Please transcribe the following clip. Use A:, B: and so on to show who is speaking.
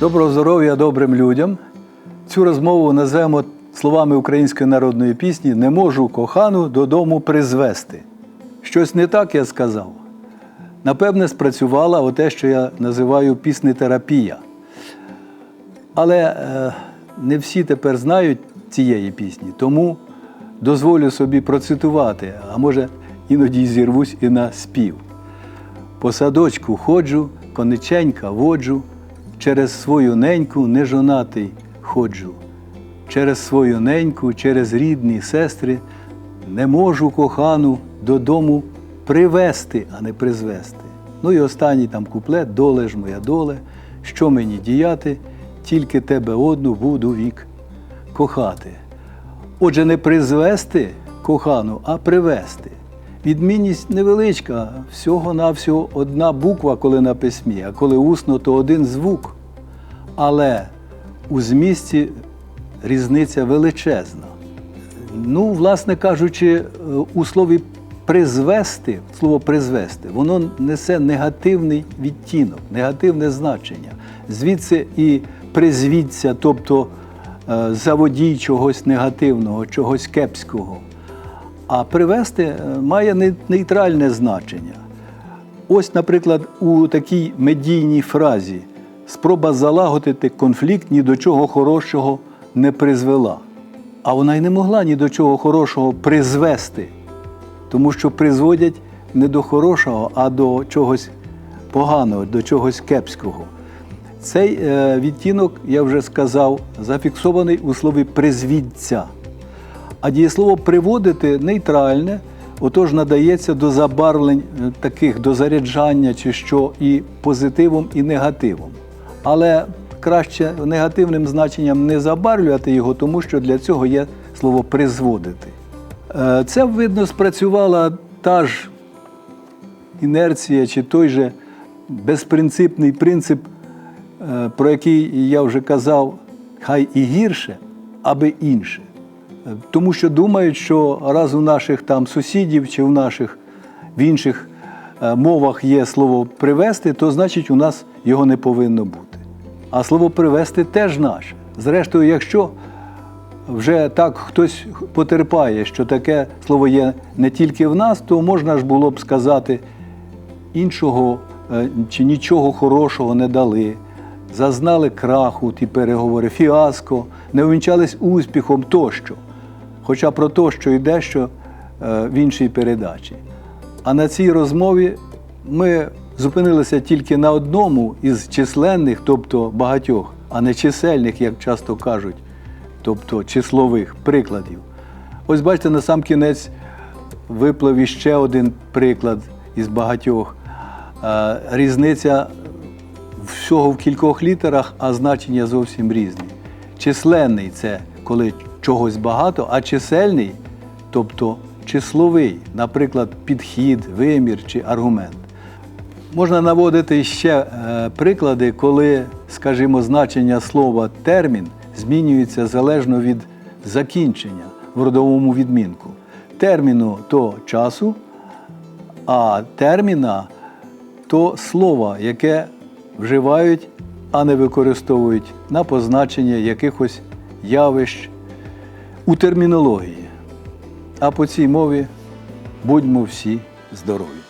A: Доброго здоров'я добрим людям. Цю розмову назвемо словами української народної пісні Не можу кохану додому призвести. Щось не так я сказав. Напевне, спрацювала оте, що я називаю піснетерапія. Але е, не всі тепер знають цієї пісні, тому дозволю собі процитувати, а може іноді зірвусь і на спів. По садочку ходжу, кониченька воджу, через свою неньку нежонатий ходжу. Через свою неньку, через рідні сестри не можу кохану додому привести, а не призвести. Ну і останній там куплет доле ж моя доле, що мені діяти, тільки тебе одну буду вік кохати. Отже, не призвести кохану, а привести. Відмінність невеличка, всього-навсього одна буква, коли на письмі, а коли усно, то один звук. Але у змісті різниця величезна. Ну, власне кажучи, е, у слові призвести, слово призвести, воно несе негативний відтінок, негативне значення. Звідси і призвіться, тобто е, заводій чогось негативного, чогось кепського. А привести е, має нейтральне значення. Ось, наприклад, у такій медійній фразі спроба залагодити конфлікт ні до чого хорошого не призвела. А вона й не могла ні до чого хорошого призвести, тому що призводять не до хорошого, а до чогось поганого, до чогось кепського. Цей е, відтінок, я вже сказав, зафіксований у слові призвідця. А дієслово приводити нейтральне, отож надається до забарвлень е, таких до заряджання чи що і позитивом, і негативом. Але краще негативним значенням не забарвлювати його, тому що для цього є слово призводити. Е, Це, видно, спрацювала та ж інерція чи той же безпринципний принцип, е, про який я вже казав, хай і гірше, аби інше. Тому що думають, що раз у наших там сусідів чи в наших в інших е, мовах є слово привести, то значить у нас його не повинно бути. А слово привести теж наше. Зрештою, якщо вже так хтось потерпає, що таке слово є не тільки в нас, то можна ж було б сказати, іншого е, чи нічого хорошого не дали, зазнали краху ті переговори, фіаско, не увінчались успіхом тощо. Хоча про те, що йде що е, в іншій передачі. А на цій розмові ми зупинилися тільки на одному із численних, тобто багатьох, а не чисельних, як часто кажуть, тобто числових прикладів. Ось бачите, на сам кінець виплив іще один приклад із багатьох. Е, Різниця всього в кількох літерах, а значення зовсім різні. Численний це коли чогось багато, а чисельний, тобто числовий, наприклад, підхід, вимір чи аргумент. Можна наводити ще е, приклади, коли, скажімо, значення слова термін змінюється залежно від закінчення в родовому відмінку. Терміну то часу, а терміна то слова, яке вживають, а не використовують на позначення якихось явищ у термінології. А по цій мові будьмо всі здорові!